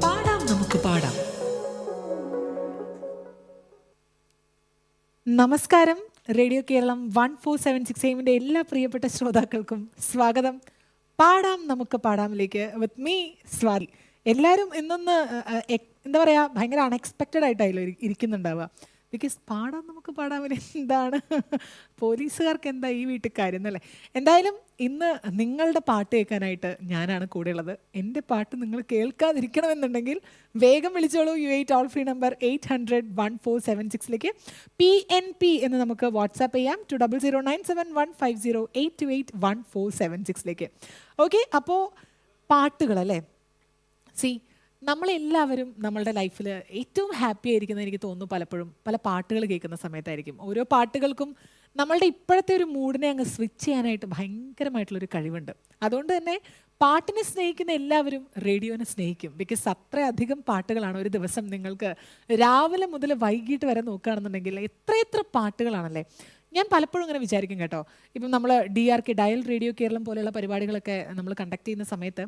പാടാം നമുക്ക് പാടാം. നമസ്കാരം. Radio Keralam one four seven six എമ്മിന്റെ എല്ലാ പ്രിയപ്പെട്ട ശ്രോതാക്കൾക്കും സ്വാഗതം. പാടാം നമുക്ക് പാടാമിലേക്ക് വിത്ത് മീ സ്വാതി. എല്ലാവരും ഇന്നൊന്ന് എന്താ പറയുക ഭയങ്കര അൺഎക്സ്പെക്റ്റഡ് ആയിട്ടായാലും ഇരി- ഇരിക്കുന്നുണ്ടാവുക. ബിക്കോസ് പാടാൻ നമുക്ക് പാടാമില്ല എന്താണ്? പോലീസുകാർക്ക് എന്താ ഈ വീട്ടിൽ കാര്യം എന്നല്ലേ? എന്തായാലും ഇന്ന് നിങ്ങളുടെ പാട്ട് കേൾക്കാനായിട്ട് ഞാനാണ് കൂടെ ഉള്ളത് എന്റെ പാട്ട് നിങ്ങൾ കേൾക്കാതിരിക്കണമെന്നുണ്ടെങ്കിൽ വേഗം വിളിച്ചോളൂ. U eight toll free number eight hundred one four seven സിക്സിലേക്ക് P N P എന്ന് നമുക്ക് വാട്സാപ്പ് ചെയ്യാം. Two double zero nine seven one five zero eight two eight one four seven സിക്സിലേക്ക് okay അപ്പോൾ പാട്ടുകളല്ലേ? സി നമ്മളെല്ലാവരും നമ്മളുടെ ലൈഫിൽ ഏറ്റവും ഹാപ്പി ആയിരിക്കുന്നത് എനിക്ക് തോന്നുന്നു പലപ്പോഴും പല പാട്ടുകൾ കേൾക്കുന്ന സമയത്തായിരിക്കും. ഓരോ പാട്ടുകൾക്കും നമ്മളുടെ ഇപ്പോഴത്തെ ഒരു മൂഡിനെ അങ്ങ് സ്വിച്ച് ചെയ്യാനായിട്ട് ഭയങ്കരമായിട്ടുള്ളൊരു കഴിവുണ്ട്. അതുകൊണ്ട് തന്നെ പാട്ടിനെ സ്നേഹിക്കുന്ന എല്ലാവരും റേഡിയോനെ സ്നേഹിക്കും. ബിക്കോസ് അത്രയധികം പാട്ടുകളാണ് ഒരു ദിവസം നിങ്ങൾക്ക് രാവിലെ മുതൽ വൈകിട്ട് വരെ നോക്കുകയാണെന്നുണ്ടെങ്കിൽ എത്രയെത്ര പാട്ടുകളാണല്ലേ? ഞാൻ പലപ്പോഴും ഇങ്ങനെ വിചാരിക്കും കേട്ടോ. ഇപ്പം നമ്മൾ D R K dial radio Keralam പോലെയുള്ള പരിപാടികളൊക്കെ നമ്മൾ കണ്ടക്ട് ചെയ്യുന്ന സമയത്ത്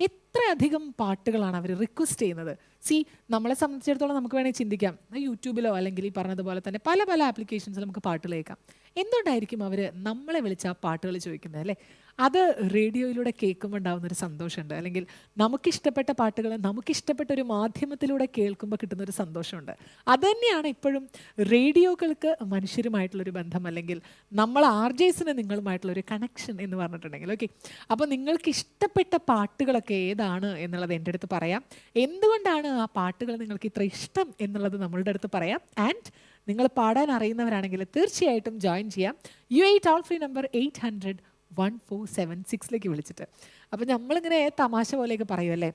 എത്രയധികം പാട്ടുകളാണ് അവർ റിക്വസ്റ്റ് ചെയ്യുന്നത്. സി നമ്മളെ സംബന്ധിച്ചിടത്തോളം നമുക്ക് വേണമെങ്കിൽ ചിന്തിക്കാം. യൂട്യൂബിലോ അല്ലെങ്കിൽ ഈ പറഞ്ഞതുപോലെ തന്നെ പല പല ആപ്ലിക്കേഷൻസിൽ നമുക്ക് പാട്ടുകൾ കേൾക്കാം. എന്തുകൊണ്ടായിരിക്കും അവർ നമ്മളെ വിളിച്ച് ആ പാട്ടുകൾ ചോദിക്കുന്നത് അല്ലേ? അത് റേഡിയോയിലൂടെ കേൾക്കുമ്പോൾ ഉണ്ടാകുന്ന ഒരു സന്തോഷമുണ്ട്. അല്ലെങ്കിൽ നമുക്കിഷ്ടപ്പെട്ട പാട്ടുകൾ നമുക്കിഷ്ടപ്പെട്ട ഒരു മാധ്യമത്തിലൂടെ കേൾക്കുമ്പോൾ കിട്ടുന്ന ഒരു സന്തോഷമുണ്ട്. അതുതന്നെയാണ് ഇപ്പോഴും റേഡിയോകൾക്ക് മനുഷ്യരുമായിട്ടുള്ളൊരു ബന്ധം അല്ലെങ്കിൽ നമ്മൾ ആർ ജെസിന് നിങ്ങളുമായിട്ടുള്ളൊരു കണക്ഷൻ എന്ന് പറഞ്ഞിട്ടുണ്ടെങ്കിൽ ഓക്കെ അപ്പോൾ നിങ്ങൾക്ക് ഇഷ്ടപ്പെട്ട പാട്ടുകളൊക്കെ ഏതാണ് എന്നുള്ളത് എന്റെ അടുത്ത് പറയാം. എന്തുകൊണ്ടാണ് ആ പാട്ടുകൾ നിങ്ങൾക്ക് ഇത്ര ഇഷ്ടം എന്നുള്ളത് നമ്മളുടെ അടുത്ത് പറയാം. ആൻഡ് നിങ്ങൾ പാടാൻ അറിയുന്നവരാണെങ്കിൽ തീർച്ചയായിട്ടും ജോയിൻ ചെയ്യാം. U eight all free number eight hundred one four seven സിക്സിലേക്ക് വിളിച്ചിട്ട്. അപ്പം നമ്മളിങ്ങനെ തമാശ പോലെയൊക്കെ പറയുമല്ലേ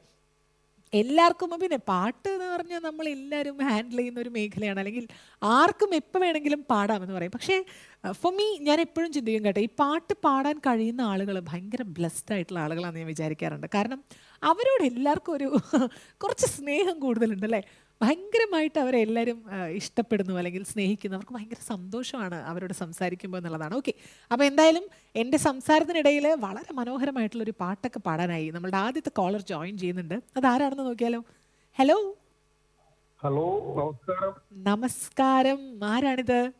എല്ലാവർക്കും പിന്നെ പാട്ട് എന്ന് പറഞ്ഞാൽ നമ്മൾ എല്ലാവരും ഹാൻഡിൽ ചെയ്യുന്ന ഒരു മേഖലയാണ്. അല്ലെങ്കിൽ ആർക്കും എപ്പോൾ വേണമെങ്കിലും പാടാമെന്ന് പറയും. പക്ഷേ ഫോർ മീ ഞാൻ എപ്പോഴും ചിന്തിക്കും കേട്ടോ ഈ പാട്ട് പാടാൻ കഴിയുന്ന ആളുകൾ ഭയങ്കര ബ്ലെസ്ഡ് ആയിട്ടുള്ള ആളുകളാണെന്ന് ഞാൻ വിചാരിക്കാറുണ്ട്. കാരണം അവരോട് എല്ലാവർക്കും ഒരു കുറച്ച് സ്നേഹം കൂടുതലുണ്ട് അല്ലേ? ഭയങ്കരമായിട്ട് അവരെ എല്ലാവരും ഇഷ്ടപ്പെടുന്നു അല്ലെങ്കിൽ സ്നേഹിക്കുന്നു. അവർക്ക് ഭയങ്കര സന്തോഷമാണ് അവരോട് സംസാരിക്കുമ്പോൾ എന്നുള്ളതാണ്. ഓക്കെ. അപ്പോൾ എന്തായാലും എന്റെ സംസാരത്തിനിടയിൽ വളരെ മനോഹരമായിട്ടുള്ളൊരു പാട്ടൊക്കെ പാടാനായി. നമ്മളുടെ ആദ്യത്തെ കോളർ ജോയിൻ ചെയ്യുന്നുണ്ട്. അത് ആരാണെന്ന് നോക്കിയാലോ? ഹലോ? ഹലോ നമസ്കാരം. നമസ്കാരം. ആരാണിത്?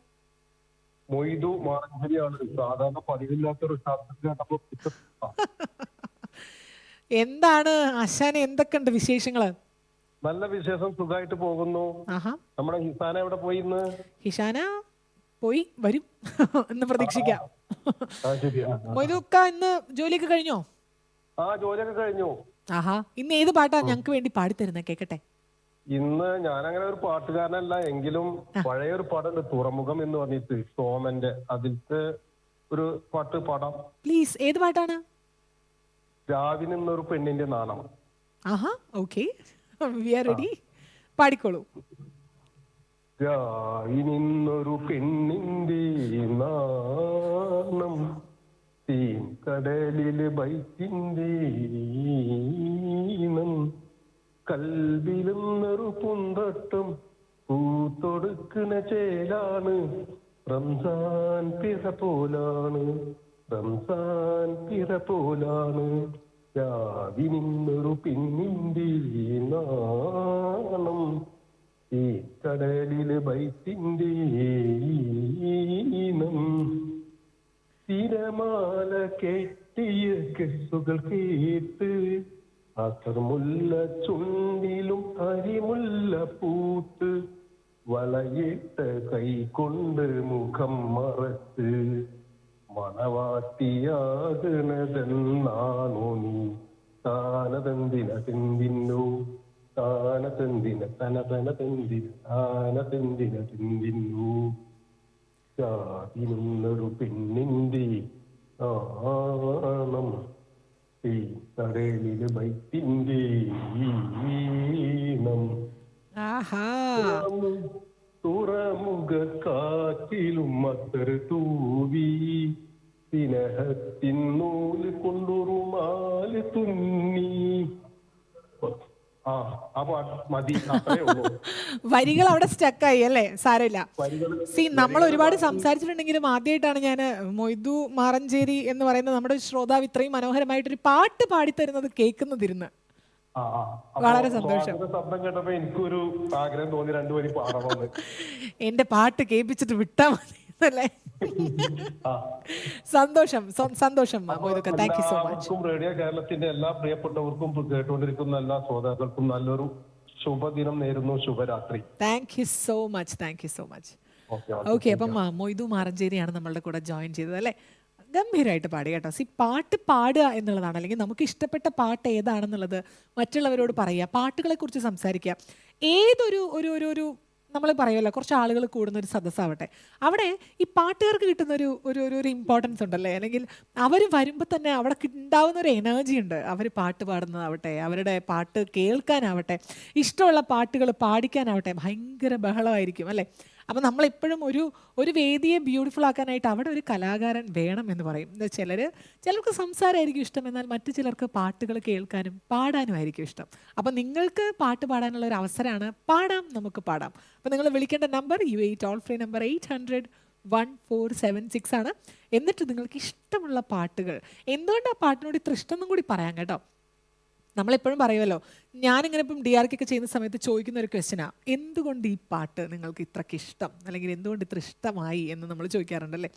മൊയ്തു മാറഞ്ചേരിയാണ് സാധാരണ പിച്ച- എന്താണ് അശാന എന്തൊക്കെയുണ്ട് വിശേഷങ്ങൾ നല്ല വിശേഷം സുഖമായിട്ട് പോകുന്നു. ആഹാ. നമ്മുടെ ഹിസാന എവിടെ പോയി ഇന്ന്? ഹിസാന പോയി വരും എന്ന് പ്രതീക്ഷിക്കാം. ആ. മൊയ്തുക്ക ഇന്ന് ജോലിയൊക്കെ കഴിഞ്ഞോ? ആ ജോലിയൊക്കെ കഴിഞ്ഞു. ആഹാ. ഇന്ന് ഏത് പാട്ടാ ഞങ്ങൾക്ക് വേണ്ടി പാടി പാടിത്തരുന്നത് കേക്കട്ടെ. ഇന്ന് ഞാനങ്ങനെ ഒരു പാട്ടുകാരനല്ല എങ്കിലും പഴയ ഒരു പാട്ടുണ്ട് തുറമുഖം എന്ന് പറഞ്ഞിട്ട് സോമന്റെ അതിലത്തെ ഒരു പാട്ട് പാടാം. പ്ലീസ് ഏത് പാട്ടാണ്? രാവിലെ നിന്നൊരു പെണ്ണിന്റെ നാണം. ആഹാ ഓക്കെ വി ആർ റെഡി പാടിക്കോളൂ. നിന്നൊരു പെണ്ണിന്റെ നാണം തീൻ കടലിൽ ബൈക്കിന്റെ ഈണം കൽവിലുന്നൊരു പുന്തട്ടം പൂത്തൊടുക്കുന്ന ചേലാണ്. റംസാൻ പിറ പോലാണ് റംസാൻ പിറ പോലാണ്. രാവി നിന്നൊരു പിന്നിന്റെ നാണം. ഈ കടലിൽ ബൈത്തിന്റെ ഈണം. തിരമാല കെട്ടിയ കെട്ടുകൾ കേട്ട് അസർമുല്ല ചുണ്ടിലും അരിമുല്ല പൂത്ത് വളയിട്ട കൈ കൊണ്ട് മുഖം മറത്ത് താനതെന്തിന തന തന തെന്തിന താനതെന്തിന തെന്തിന്നു ചാതിരുന്നൊരു പെണ്ണിന്റെ ആണം ഈ കടലിൽ ബൈക്കിന്റെ ഈണം തുറമുഖ കാറ്റിലും മത്തർ തൂവി സ്നേഹത്തിൻ നൂൽ കൊണ്ടുറുമാൽ തുന്നി ആ ആ പാട്ട് മതി അത്രേ ഉള്ളൂ വരികൾ അവിടെ സ്റ്റക്കായി അല്ലേ? സാരമില്ല. സി നമ്മൾ ഒരുപാട് സംസാരിച്ചിട്ടുണ്ടെങ്കിലും ആദ്യമായിട്ടാണ് ഞാൻ മൊയ്തു മാറഞ്ചേരി എന്ന് പറയുന്ന നമ്മുടെ ശ്രോതാവ് ഇത്രയും മനോഹരമായിട്ടൊരു പാട്ട് പാടിത്തരുന്നത് കേൾക്കുന്നതിരുന്ന്. വളരെ സന്തോഷം. ശബ്ദം കേട്ടപ്പോ എനിക്കൊരു ആഗ്രഹം തോന്നി രണ്ടുപേരും പാടണമെന്ന് എന്റെ പാട്ട് കേൾപ്പിച്ചിട്ട് വിട്ടാ മതി. ആ. സന്തോഷം. സന്തോഷം മൊയ്തുക്ക thank you so much radio കേരളത്തിന്റെ എല്ലാ പ്രിയപ്പെട്ടവർക്കും കേട്ടുകൊണ്ടിരിക്കുന്ന എല്ലാ ശ്രോതാക്കൾക്കും നല്ലൊരു ശുഭദിനം നേരുന്നു. ശുഭരാത്രി. Thank you so much thank you so much okay അപ്പം മൊയ്തു മാറഞ്ചേരിയാണ് നമ്മളുടെ കൂടെ ജോയിൻ ചെയ്തത് അല്ലേ? ഗംഭീരമായിട്ട് പാടുക കേട്ടോ. സി പാട്ട് പാടുക എന്നുള്ളതാണ്. അല്ലെങ്കിൽ നമുക്ക് ഇഷ്ടപ്പെട്ട പാട്ട് ഏതാണെന്നുള്ളത് മറ്റുള്ളവരോട് പറയുക പാട്ടുകളെ കുറിച്ച് സംസാരിക്കുക ഏതൊരു ഒരു ഒരു ഒരു നമ്മൾ പറയുമല്ലോ കുറച്ച് ആളുകൾ കൂടുന്ന ഒരു സദസ്സാവട്ടെ. അവിടെ ഈ പാട്ടുകാർക്ക് കിട്ടുന്ന ഒരു ഒരു ഒരു ഇമ്പോർട്ടൻസ് ഉണ്ടല്ലേ? അല്ലെങ്കിൽ അവർ വരുമ്പോൾ തന്നെ അവിടെ ഉണ്ടാവുന്ന ഒരു എനർജി ഉണ്ട്. അവർ പാട്ട് പാടുന്നതാവട്ടെ അവരുടെ പാട്ട് കേൾക്കാനാവട്ടെ ഇഷ്ടമുള്ള പാട്ടുകൾ പാടിക്കാനാവട്ടെ ഭയങ്കര ബഹളമായിരിക്കും അല്ലേ? അപ്പം നമ്മളെപ്പോഴും ഒരു ഒരു വേദിയെ ബ്യൂട്ടിഫുൾ ആക്കാനായിട്ട് അവിടെ ഒരു കലാകാരൻ വേണം എന്ന് പറയും. ചിലർ ചിലർക്ക് സംസാരമായിരിക്കും ഇഷ്ടം എന്നാൽ മറ്റു ചിലർക്ക് പാട്ടുകൾ കേൾക്കാനും പാടാനും ആയിരിക്കും ഇഷ്ടം. അപ്പോൾ നിങ്ങൾക്ക് പാട്ട് പാടാനുള്ള ഒരു അവസരമാണ് പാടാം നമുക്ക് പാടാം. അപ്പോൾ നിങ്ങൾ വിളിക്കേണ്ട number U A toll free number eight hundred one four seven six ആണ്. എന്നിട്ട് നിങ്ങൾക്ക് ഇഷ്ടമുള്ള പാട്ടുകൾ എന്തുകൊണ്ട് ആ പാട്ടിനോട് ഇത്ര ഇഷ്ടം എന്നും കൂടി പറയാം കേട്ടോ. നമ്മളെപ്പോഴും പറയുമല്ലോ ഞാനിങ്ങനെ ഇപ്പം ഡി ആർ കെ ഒക്കെ ചെയ്യുന്ന സമയത്ത് ചോദിക്കുന്ന ഒരു ക്വസ്റ്റ്യനാ എന്തുകൊണ്ട് ഈ പാട്ട് നിങ്ങൾക്ക് ഇത്രയ്ക്ക് ഇഷ്ടം? അല്ലെങ്കിൽ എന്തുകൊണ്ട് ഇത്ര ഇഷ്ടമായി? എന്ന് നമ്മൾ ചോദിക്കാറുണ്ടല്ലേ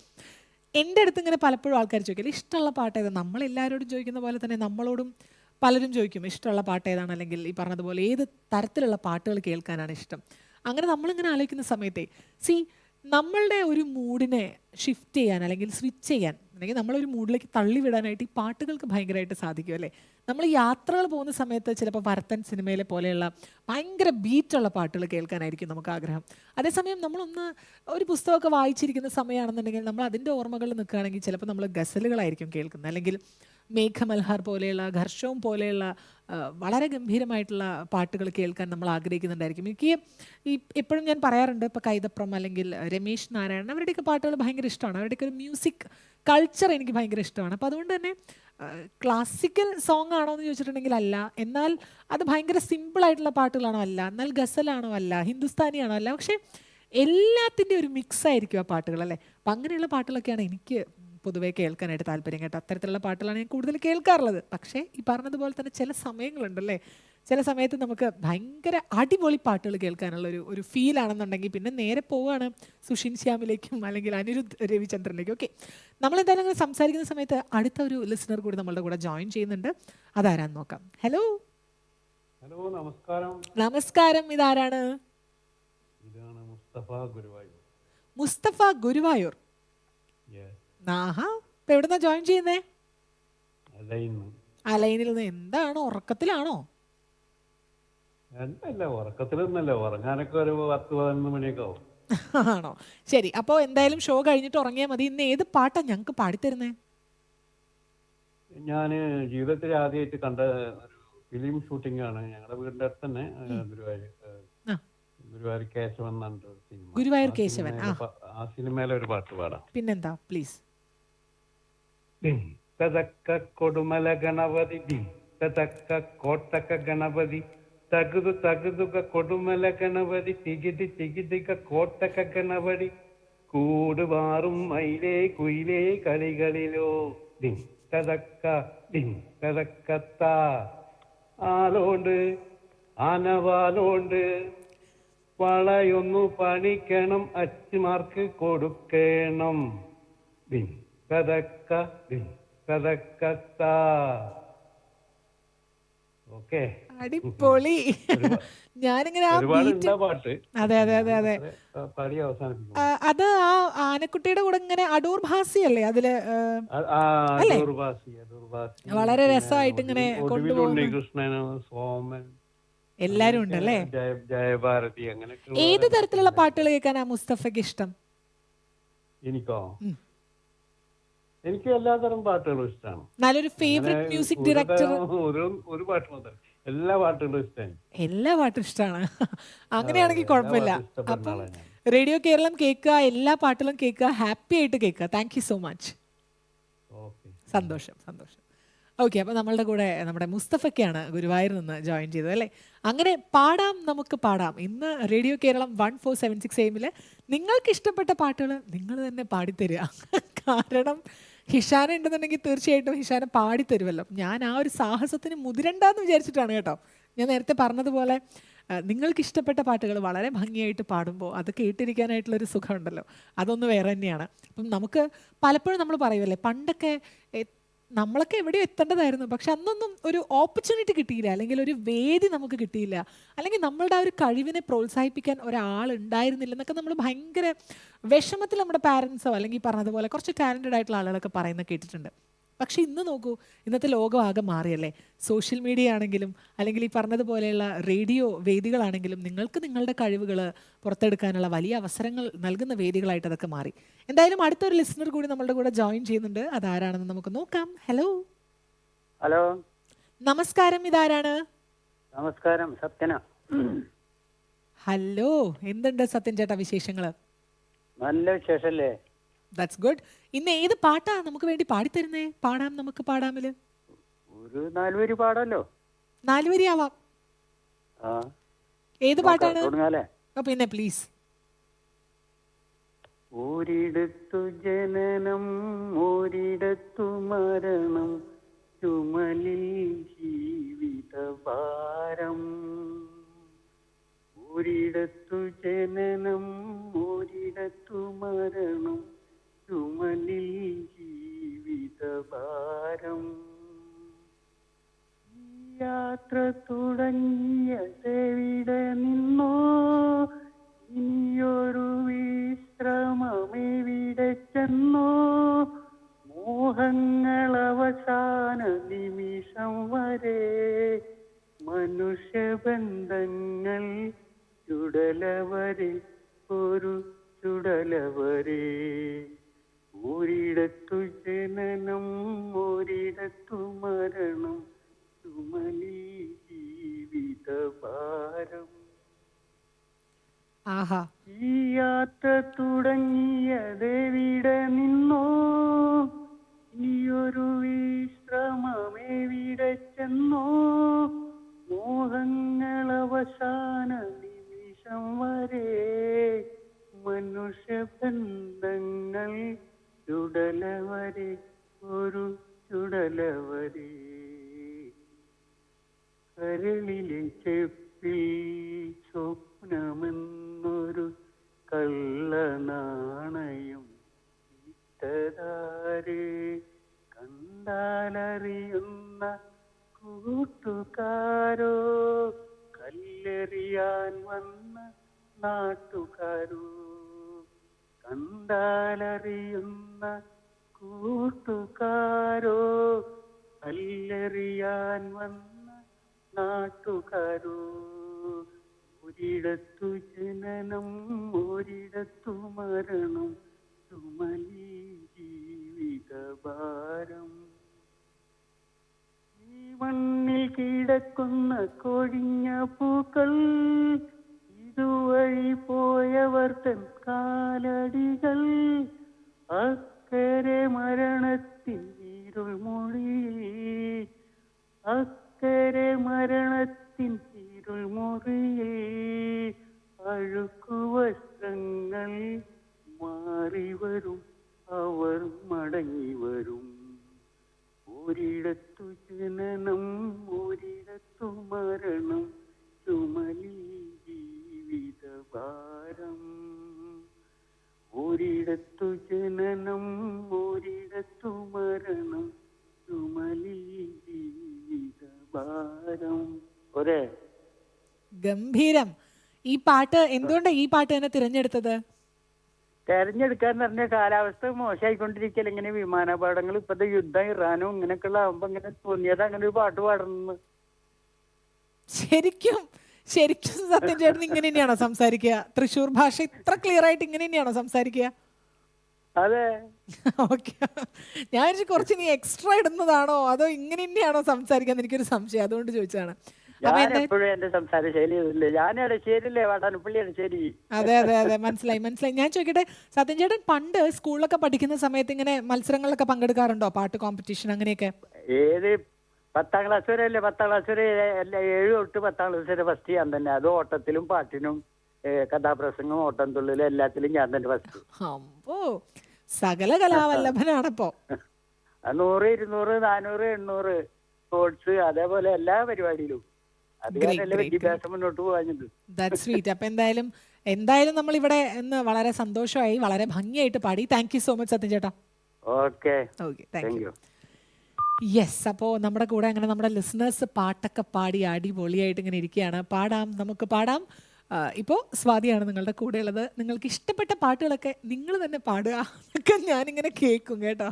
എന്റെ അടുത്ത് ഇങ്ങനെ പലപ്പോഴും ആൾക്കാർ ചോദിക്കില്ല ഇഷ്ടമുള്ള പാട്ട് ഏതാ? നമ്മളെല്ലാവരോടും ചോദിക്കുന്ന പോലെ തന്നെ നമ്മളോടും പലരും ചോദിക്കും ഇഷ്ടമുള്ള പാട്ട് ഏതാണ്? അല്ലെങ്കിൽ ഈ പറഞ്ഞതുപോലെ ഏത് തരത്തിലുള്ള പാട്ടുകൾ കേൾക്കാനാണ് ഇഷ്ടം? അങ്ങനെ നമ്മളിങ്ങനെ ആലോചിക്കുന്ന സമയത്തെ സി നമ്മളുടെ ഒരു മൂഡിനെ ഷിഫ്റ്റ് ചെയ്യാൻ അല്ലെങ്കിൽ സ്വിച്ച് ചെയ്യാൻ അല്ലെങ്കിൽ നമ്മളൊരു മൂഡിലേക്ക് തള്ളിവിടാനായിട്ട് ഈ പാട്ടുകൾക്ക് ഭയങ്കരമായിട്ട് സാധിക്കും അല്ലേ? നമ്മൾ യാത്രകൾ പോകുന്ന സമയത്ത് ചിലപ്പോൾ ഭരതൻ സിനിമയിലെ പോലെയുള്ള ഭയങ്കര ബീറ്റുള്ള പാട്ടുകൾ കേൾക്കാനായിരിക്കും നമുക്ക് ആഗ്രഹം. അതേസമയം നമ്മളൊന്ന് ഒരു പുസ്തകമൊക്കെ വായിച്ചിരിക്കുന്ന സമയമാണെന്നുണ്ടെങ്കിൽ നമ്മൾ അതിന്റെ ഓർമ്മകളിൽ നിൽക്കുകയാണെങ്കിൽ ചിലപ്പോൾ നമ്മൾ ഗസലുകളായിരിക്കും കേൾക്കുന്നത്. അല്ലെങ്കിൽ മേഘമൽഹാർ പോലെയുള്ള ഘർഷവും പോലെയുള്ള വളരെ ഗംഭീരമായിട്ടുള്ള പാട്ടുകൾ കേൾക്കാൻ നമ്മൾ ആഗ്രഹിക്കുന്നുണ്ടായിരിക്കും. എനിക്ക് ഈ എപ്പോഴും ഞാൻ പറയാറുണ്ട് ഇപ്പോൾ കൈതപ്രം അല്ലെങ്കിൽ രമേശ് നാരായണൻ അവരുടെയൊക്കെ പാട്ടുകൾ ഭയങ്കര ഇഷ്ടമാണ്. അവരുടെയൊക്കെ ഒരു മ്യൂസിക് കൾച്ചർ എനിക്ക് ഭയങ്കര ഇഷ്ടമാണ്. അപ്പോൾ അതുകൊണ്ട് തന്നെ ക്ലാസിക്കൽ സോങ് ആണോ എന്ന് ചോദിച്ചിട്ടുണ്ടെങ്കിൽ അല്ല. എന്നാൽ അത് ഭയങ്കര സിമ്പിൾ ആയിട്ടുള്ള പാട്ടുകളാണോ അല്ല. എന്നാൽ ഗസലാണോ അല്ല ഹിന്ദുസ്ഥാനി ആണോ അല്ല. പക്ഷേ എല്ലാത്തിന്റെ ഒരു മിക്സ് ആയിരിക്കും ആ പാട്ടുകൾ അല്ലേ? അപ്പം അങ്ങനെയുള്ള പാട്ടുകളൊക്കെയാണ് എനിക്ക് പൊതുവേ കേൾക്കാനായിട്ട് താല്പര്യം കേട്ടോ. അത്തരത്തിലുള്ള പാട്ടുകളാണ് ഞാൻ കൂടുതൽ കേൾക്കാറുള്ളത്. പക്ഷേ ഈ പറഞ്ഞതുപോലെ തന്നെ ചില സമയങ്ങളുണ്ടല്ലേ? ചില സമയത്ത് നമുക്ക് ഭയങ്കര അടിപൊളി പാട്ടുകൾ കേൾക്കാനുള്ള ഒരു ഒരു ഫീൽ ആണെന്നുണ്ടെങ്കിൽ പിന്നെ നേരെ പോവുകയാണ് സുഷിൻ ശ്യാമിലേക്കും അല്ലെങ്കിൽ അനിരുദ്ധ് രവിചന്ദ്രനിലേക്കും. ഓക്കെ നമ്മൾ എന്തായാലും അങ്ങനെ സംസാരിക്കുന്ന സമയത്ത് അടുത്ത ഒരു ലിസണർ കൂടി നമ്മളുടെ കൂടെ ജോയിൻ ചെയ്യുന്നുണ്ട്. അതാരാന്ന് നോക്കാം. ഹലോ ഹലോ നമസ്കാരം. നമസ്കാരം. ഇതാരാണ്? മുസ്തഫ ഗുരുവായൂർ. മുസ്തഫ ഗുരുവായൂർ. Yes. ആഹാ ഇപ്പൊ എവിടുന്നാ ജോയിൻ ചെയ്യുന്നേ? അലൈനിൽ നിന്ന് എന്താണ് ഉറക്കത്തിലാണോ? എന്തല്ല ഉറക്കത്തിലൊന്നല്ല ഉറങ്ങാനൊക്കെ ഒരു പത്ത് പതിനൊന്ന് മണിയൊക്കെ ആവും. ആണോ? ശരി അപ്പോൾ എന്തായാലും ഷോ കഴിഞ്ഞിട്ട് ഉറങ്ങിയാൽ മതി. ഇന്ന് ഏത് പാട്ടാ ഞങ്ങൾക്ക് പാടിത്തരുന്നേ? ഞാൻ ജീവിതത്തിൽ ആദ്യമായിട്ട് കണ്ട ഒരു ഫിലിം ഷൂട്ടിംഗ് ആണ് ഞങ്ങളുടെ വീടിന്റെ അടുത്ത് തന്നെ ഗുരുവായൂർ കേശവൻ ഗുരുവായൂർ കേശവൻ, ആ. സിനിമയിലെ ഒരു പാട്ട് പാടാം. പിന്നെന്താ പ്ലീസ് തതക്ക കൊടുമല ഗണപതി ബി തതക്ക കോട്ടക്ക ഗണപതി തകുതു തകുതുക കൊടുമല ഗണപതി തികിതി തികിതിക കോട്ടക ഗണപതി കൂടുവാറും മയിലേ കുയിലേ കളികളിലോ ദിം തതക്ക ദിം തതക്കത്ത ആലോണ്ട് ആനവാലോണ്ട്. വളയൊന്നു പണിക്കണം അച്ഛമാർക്ക് കൊടുക്കണം. ദിം കതക്ക കതക്കത്ത ഓക്കെ. അടിപൊളി. ഞാനിങ്ങനെ ആ ബീറ്റ് അതെ അതെ അതെ അതെ. അത് ആ ആനക്കുട്ടിയുടെ കൂടെ ഇങ്ങനെ അടൂർ ഭാസി അല്ലേ? അതിൽ അല്ലേ? വളരെ രസമായിട്ട് ഇങ്ങനെ കൊണ്ടുപോകുന്ന- എല്ലാരും ഉണ്ടല്ലേ ജയ ജയഭാരതി അങ്ങനെയൊക്കെ ഏത് തരത്തിലുള്ള പാട്ടുകൾ കേൾക്കാനാ മുസ്തഫയ്ക്ക് ഇഷ്ടം? എനിക്കോ. എനിക്ക് എല്ലാതരം പാട്ടുകളും ഇഷ്ടമാണ് നല്ലൊരു ഫേവറേറ്റ് മ്യൂസിക് ഡയറക്ടർ ഒരു ഒരു പാട്ട് മാത്രം. എല്ലാ പാട്ടുകളും ഇഷ്ടമാണ് എല്ലാ പാട്ടും ഇഷ്ടമാണ് അങ്ങനെയാണെങ്കിൽ കുഴപ്പമില്ല. അപ്പം റേഡിയോ കേരളം കേൾക്കുക എല്ലാ പാട്ടുകളും കേൾക്കുക ഹാപ്പി ആയിട്ട് കേൾക്കുക. താങ്ക് യു സോ മച്ച് സന്തോഷം സന്തോഷം. ഓക്കെ അപ്പോൾ നമ്മളുടെ കൂടെ നമ്മുടെ മുസ്തഫയ്ക്കാണ് ഗുരുവായൂർ നിന്ന് ജോയിൻ ചെയ്തത് അല്ലേ? അങ്ങനെ പാടാം നമുക്ക് പാടാം. ഇന്ന് radio Keralam one four seven six എമ്മിൽ നിങ്ങൾക്ക് ഇഷ്ടപ്പെട്ട പാട്ടുകൾ നിങ്ങൾ തന്നെ പാടിത്തരിക. കാരണം ഹിഷാന ഉണ്ടെന്നുണ്ടെങ്കിൽ തീർച്ചയായിട്ടും ഹിഷാന പാടിത്തരുമല്ലോ ഞാൻ ആ ഒരു സാഹസത്തിന് മുതിരണ്ടെന്ന് വിചാരിച്ചിട്ടാണ് കേട്ടോ. ഞാൻ നേരത്തെ പറഞ്ഞതുപോലെ നിങ്ങൾക്ക് ഇഷ്ടപ്പെട്ട പാട്ടുകൾ വളരെ ഭംഗിയായിട്ട് പാടുമ്പോൾ അത് കേട്ടിരിക്കാനായിട്ടുള്ളൊരു സുഖമുണ്ടല്ലോ. അതൊന്ന് വേറെ തന്നെയാണ്. അപ്പം നമുക്ക് പലപ്പോഴും നമ്മൾ പറയുമല്ലേ പണ്ടൊക്കെ നമ്മളൊക്കെ എവിടെയോ എത്തേണ്ടതായിരുന്നു. പക്ഷെ അന്നൊന്നും ഒരു ഓപ്പർച്യൂണിറ്റി കിട്ടിയില്ല. അല്ലെങ്കിൽ ഒരു വേദി നമുക്ക് കിട്ടിയില്ല. അല്ലെങ്കിൽ നമ്മളുടെ ആ ഒരു കഴിവിനെ പ്രോത്സാഹിപ്പിക്കാൻ ഒരാൾ ഉണ്ടായിരുന്നില്ല എന്നൊക്കെ നമ്മൾ ഭയങ്കര വിഷമത്തിൽ നമ്മുടെ പാരൻസോ അല്ലെങ്കിൽ പറഞ്ഞതുപോലെ കുറച്ച് ടാലന്റഡ് ആയിട്ടുള്ള ആളുകളൊക്കെ പറയുന്നത് കേട്ടിട്ടുണ്ട്. പക്ഷെ ഇന്ന് നോക്കൂ ഇന്നത്തെ ലോകം ആകെ മാറിയല്ലേ? സോഷ്യൽ മീഡിയ ആണെങ്കിലും അല്ലെങ്കിൽ ഈ പറഞ്ഞതുപോലെയുള്ള റേഡിയോ വേദികളാണെങ്കിലും നിങ്ങൾക്ക് നിങ്ങളുടെ കഴിവുകൾ പുറത്തെടുക്കാനുള്ള വലിയ അവസരങ്ങൾ നൽകുന്ന വേദികളായിട്ട് അതൊക്കെ മാറി. എന്തായാലും അടുത്തൊരു ലിസണർ കൂടി നമ്മളുടെ കൂടെ ജോയിൻ ചെയ്യുന്നുണ്ട്. അതാരാണെന്ന് നമുക്ക് നോക്കാം. ഹലോ ഹലോ നമസ്കാരം ഇതാരാണ്? നമസ്കാരം സത്യന. ഹലോ എന്തുണ്ട് സത്യൻ ചേട്ടാ വിശേഷങ്ങൾ നല്ല വിശേഷല്ലേ ദാറ്റ്സ് ഗുഡ് ഇന്ന് ഏത് പാട്ടാ നമുക്ക് വേണ്ടി പാടിത്തരുന്നേ? പാടാം നമുക്ക് പാടാമിൽ. ഒരു നാലുവരി പാടല്ലോ നാലുവരി ആവാം. ഏത് പാട്ടാണ്? പിന്നെ പ്ലീസ് ഒരിടത്തു ജനനം ഒരിടത്തു മരണം ചുമലിൽ ജീവിതഭാരം. ഒരിടത്തു ജനനം ഒരിടത്തു മരണം ചുമലിൽ ജീവിതഭാരം ഭാരം യാത്ര തുടങ്ങിയതെവിടെ നിന്നോ ഇനിയൊരു കണ്ടാലറിയുന്ന കൂട്ടുകാരോ കല്ലെറിയാൻ വന്ന നാട്ടുകാരോ കണ്ടാലറിയുന്ന കൂട്ടുകാരോ കല്ലെറിയാൻ വന്ന നാട്ടുകാരോ. ഒരിടത്തു ജനനം ഒരിടത്തു മരണം ചുമലി ജീവിതഭാരം ഈ മണ്ണിൽ കിടക്കുന്ന കൊഴിഞ്ഞ പൂക്കൾ ഇതുവഴി പോയവർ തൻ കാലടികൾ. അക്കരെ മരണത്തിൻ ഇരുൾ മൊഴി അക്കരെ മരണത്തിൻ ഇരുൾ മുറിയിൽ അഴുക്കു വസ്ത്രങ്ങൾ മാറി വരും അവർ മടങ്ങി വരും. ഒരിടത്തു ജനനം ഗംഭീരം. ഈ പാട്ട് എന്തുകൊണ്ടാണ് ഈ പാട്ട് തന്നെ തിരഞ്ഞെടുത്തത്? തെരഞ്ഞെടുക്കാൻ പറഞ്ഞ കാലാവസ്ഥ മോശമായിക്കൊണ്ടിരിക്കൽ ഇങ്ങനെ വിമാനപാടങ്ങൾ ഇപ്പത്തെ യുദ്ധം ഇറാനും ഇങ്ങനെയൊക്കെയുള്ള ആവുമ്പോ ഇങ്ങനെ തോന്നിയത് അങ്ങനെ ഒരു പാട്ട് പാടുന്നു ശരിക്കും ശരിക്കും സത്യം ചേട്ടൻ ഇങ്ങനെ തന്നെയാണോ സംസാരിക്കുക? തൃശ്ശൂർ ഭാഷ ഇത്ര ക്ലിയർ ആയിട്ട് ഇങ്ങനെ തന്നെയാണോ സംസാരിക്കുക? അതെ. ഓക്കെ. ഞാൻ കുറച്ച് നീ എക്സ്ട്രാ ഇടുന്നതാണോ? അതോ ഇങ്ങനെ തന്നെയാണോ സംസാരിക്കാൻ എനിക്കൊരു സംശയം. അതുകൊണ്ട് ചോദിച്ചതാണ്. ഞാൻ എന്താ എപ്പോഴും എന്റെ സംസാര ശൈലി ഇല്ലേ ഞാൻ ഇടശ്ശേരില്ലേ വാട്ടാനപ്പള്ളി ഇടശ്ശേരി അതെ അതെ അതെ. മനസ്സിലായി മനസ്സിലായി. ഞാൻ ചോദിക്കട്ടെ സത്യൻ ചേട്ടൻ പണ്ട് സ്കൂളിലൊക്കെ പഠിക്കുന്ന സമയത്ത് ഇങ്ങനെ മത്സരങ്ങളിലൊക്കെ പങ്കെടുക്കാറുണ്ടോ? പാട്ട് കോമ്പറ്റീഷൻ അങ്ങനെയൊക്കെ? ഏത് പത്താം ക്ലാസ് വരെ അല്ലേ? പത്താം ക്ലാസ് വരെ ഏഴ് തൊട്ട് പത്താം ക്ലാസ് വരെ ഫസ്റ്റ് ഞാൻ തന്നെ. അത് ഓട്ടത്തിലും പാട്ടിനും കഥാപ്രസംഗം ഓട്ടം തുള്ളിലും എല്ലാത്തിലും ഞാൻ തന്നെ ഫസ്റ്റ് അമ്പോ സകല കലാവല്ലഭനാണപ്പോ. നൂറ് ഇരുന്നൂറ് നാനൂറ് എണ്ണൂറ് സ്പോർട്സ് അതേപോലെ എല്ലാ പരിപാടിയിലും. ദാറ്റ് സ്വീറ്റ് അപ്പൊ എന്തായാലും എന്തായാലും നമ്മൾ ഇവിടെ ഇന്ന് വളരെ സന്തോഷമായി വളരെ ഭംഗിയായിട്ട് പാടി. താങ്ക് യു സോ മച്ച് സത്യം ചേട്ടാ. ഓക്കെ താങ്ക് യു യെസ് അപ്പോൾ നമ്മുടെ കൂടെ അങ്ങനെ നമ്മുടെ ലിസണേഴ്സ് പാട്ടൊക്കെ പാടി അടിപൊളിയായിട്ട് ഇങ്ങനെ ഇരിക്കുകയാണ്. പാടാം നമുക്ക് പാടാം. ഇപ്പോൾ സ്വാതിയാണ് നിങ്ങളുടെ കൂടെയുള്ളത് നിങ്ങൾക്ക് ഇഷ്ടപ്പെട്ട പാട്ടുകളൊക്കെ നിങ്ങൾ തന്നെ പാടുക എന്നൊക്കെ ഞാനിങ്ങനെ കേൾക്കും കേട്ടോ.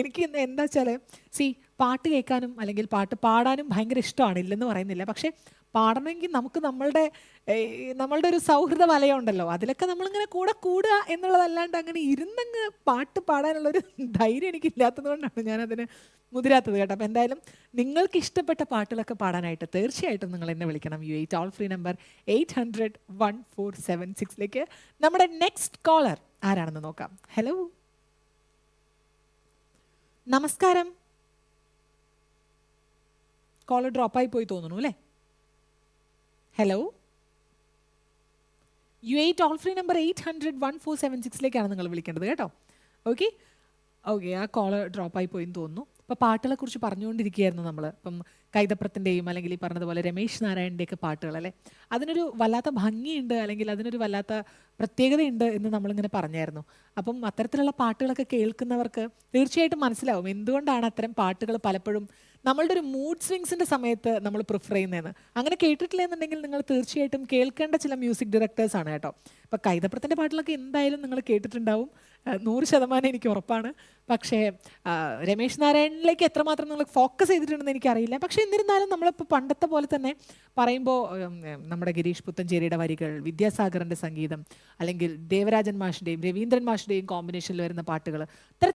എനിക്ക് എന്താ വെച്ചാൽ സി പാട്ട് കേൾക്കാനും അല്ലെങ്കിൽ പാട്ട് പാടാനും ഭയങ്കര ഇഷ്ടമാണ് ഇല്ലെന്ന് പറയുന്നില്ല. പക്ഷേ പാടണമെങ്കിൽ നമുക്ക് നമ്മളുടെ നമ്മളുടെ ഒരു സൗഹൃദ വലയം ഉണ്ടല്ലോ അതിലൊക്കെ നമ്മളിങ്ങനെ കൂടെ കൂടുക എന്നുള്ളതല്ലാണ്ട് അങ്ങനെ ഇരുന്നങ്ങ് പാട്ട് പാടാനുള്ളൊരു ധൈര്യം എനിക്കില്ലാത്തത് കൊണ്ടാണ് ഞാനതിന് മുതിരാത്തത് കേട്ടോ. അപ്പം എന്തായാലും നിങ്ങൾക്ക് ഇഷ്ടപ്പെട്ട പാട്ടുകളൊക്കെ പാടാനായിട്ട് തീർച്ചയായിട്ടും നിങ്ങൾ എന്നെ വിളിക്കണം. U eight all free number eight hundred one four seven സിക്സിലേക്ക്. നമ്മുടെ നെക്സ്റ്റ് കോളർ ആരാണെന്ന് നോക്കാം. ഹലോ. നമസ്കാരം. കോൾ ഡ്രോപ്പായി പോയി തോന്നുന്നു അല്ലേ? Hello U A toll free number eight hundred one four seven സിക്സിലേക്കാണ് നിങ്ങൾ വിളിക്കേണ്ടത് കേട്ടോ? ഓക്കെ ഓക്കെ ആ കോൾ ഡ്രോപ്പായി പോയി തോന്നുന്നു. അപ്പോൾ പാട്ടുകളെ കുറിച്ച് പറഞ്ഞുകൊണ്ടിരിക്കുകയായിരുന്നു നമ്മൾ ഇപ്പം കൈതപ്രത്തിന്റെയും അല്ലെങ്കിൽ ഈ പറഞ്ഞതുപോലെ രമേശ് നാരായണന്റെയൊക്കെ പാട്ടുകൾ അല്ലേ? അതിനൊരു വല്ലാത്ത ഭംഗിയുണ്ട് അല്ലെങ്കിൽ അതിനൊരു വല്ലാത്ത പ്രത്യേകതയുണ്ട് എന്ന് നമ്മളിങ്ങനെ പറഞ്ഞായിരുന്നു. അപ്പം അത്തരത്തിലുള്ള പാട്ടുകളൊക്കെ കേൾക്കുന്നവർക്ക് തീർച്ചയായിട്ടും മനസ്സിലാവും എന്തുകൊണ്ടാണ് അത്തരം പാട്ടുകൾ പലപ്പോഴും നമ്മളുടെ ഒരു മൂഡ് സ്വിങ്സിന്റെ സമയത്ത് നമ്മൾ പ്രിഫർ ചെയ്യുന്നതെന്ന് അങ്ങനെ കേട്ടിട്ടില്ല എന്നുണ്ടെങ്കിൽ നിങ്ങൾ തീർച്ചയായിട്ടും കേൾക്കേണ്ട ചില മ്യൂസിക് ഡയറക്ടേഴ്സാണ് കേട്ടോ. ഇപ്പോൾ കൈതപ്രത്തിന്റെ പാട്ടിലൊക്കെ എന്തായാലും നിങ്ങൾ കേട്ടിട്ടുണ്ടാവും. നൂറ് ശതമാനം എനിക്ക് ഉറപ്പാണ്. പക്ഷേ രമേശ് നാരായണിലേക്ക് എത്രമാത്രം നിങ്ങൾ ഫോക്കസ് ചെയ്തിട്ടുണ്ടെന്ന് എനിക്കറിയില്ല. പക്ഷേ എന്നിരുന്നാലും നമ്മളിപ്പോൾ പണ്ടത്തെ പോലെ തന്നെ പറയുമ്പോൾ നമ്മുടെ ഗിരീഷ് പുത്തഞ്ചേരിയുടെ വരികൾ വിദ്യാസാഗറിന്റെ സംഗീതം അല്ലെങ്കിൽ ദേവരാജൻ മാഷിന്റെയും രവീന്ദ്രൻ മാഷിന്റെയും കോമ്പിനേഷനിൽ വരുന്ന പാട്ടുകൾ